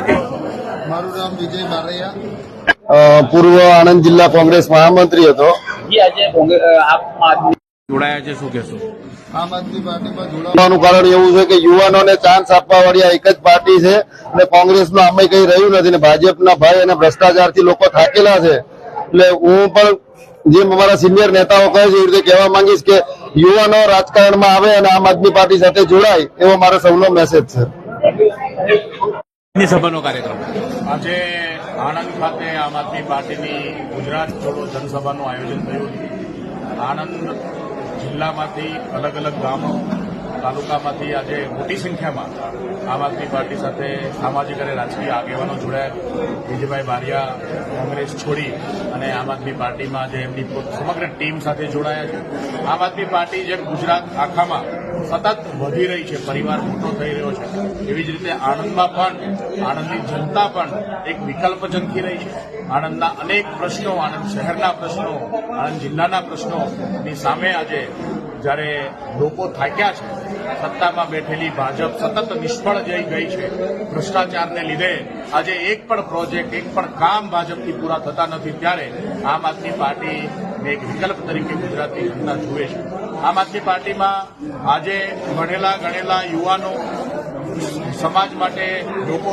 મારું નામ વિજય બારૈયા. પૂર્વ આણંદ જિલ્લા કોંગ્રેસ મહામંત્રી હતો. આજે આમ આદમી જોડાયા છે શું કહેશો? આમ આદમી પાર્ટીમાં જોડાવાનું કારણ એવું છે કે યુવાનોને ચાન્સ આપવા વાળી આ એક જ પાર્ટી છે અને કોંગ્રેસનું આમે કઈ રહ્યું નથી ને ભાજપના ભય અને ભ્રષ્ટાચારથી લોકો થાકેલા છે. એટલે હું પણ જેમ અમારા સિનિયર નેતાઓ કહે છે એ રીતે કહેવા માંગીશ કે યુવાનો રાજકારણમાં આવે અને આમ આદમી પાર્ટી સાથે જોડાય એવો મારો સૌનો મેસેજ છે. સભાનો કાર્યક્રમ. આજે આણંદ ખાતે આમ આદમી પાર્ટીની ગુજરાત છોડો જનસભાનું આયોજન થયું આણંદ જિલ્લામાંથી અલગ અલગ ગામો, તાલુકામાંથી આજે મોટી સંખ્યામાં આમ આદમી પાર્ટી સાથે સામાજિક અને રાજકીય આગેવાનો જોડાયા. વિજયભાઈ બારિયા કોંગ્રેસ છોડી અને આમ આદમી પાર્ટીમાં જે એમની સમગ્ર ટીમ સાથે જોડાયા છે. આમ આદમી પાર્ટી જેમ ગુજરાત આખામાં સતત વધી રહી છે, પરિવાર મોટો થઈ રહ્યો છે. એવી જ રીતે આણંદમાં પણ, આણંદની જનતા પણ એક વિકલ્પ ઝંખી રહી છે. આણંદના અનેક પ્રશ્નો, આણંદ શહેરના પ્રશ્નો, આણંદ જિલ્લાના પ્રશ્નોની સામે આજે જ્યારે લોકો થાક્યા છે, સત્તામાં બેઠેલી ભાજપ સતત નિષ્ફળ જઈ ગઈ છે. ભ્રષ્ટાચારને લીધે આજે એક પણ પ્રોજેક્ટ એક પણ કામ ભાજપથી પૂરા થતા નથી. ત્યારે આમ આદમી પાર્ટી એક વિકલ્પ તરીકે ગુજરાતની જનતા જુએ છે. આમ આદમી પાર્ટીમાં આજે ભણેલા ગણેલા યુવાનો સમાજ માટે લોકો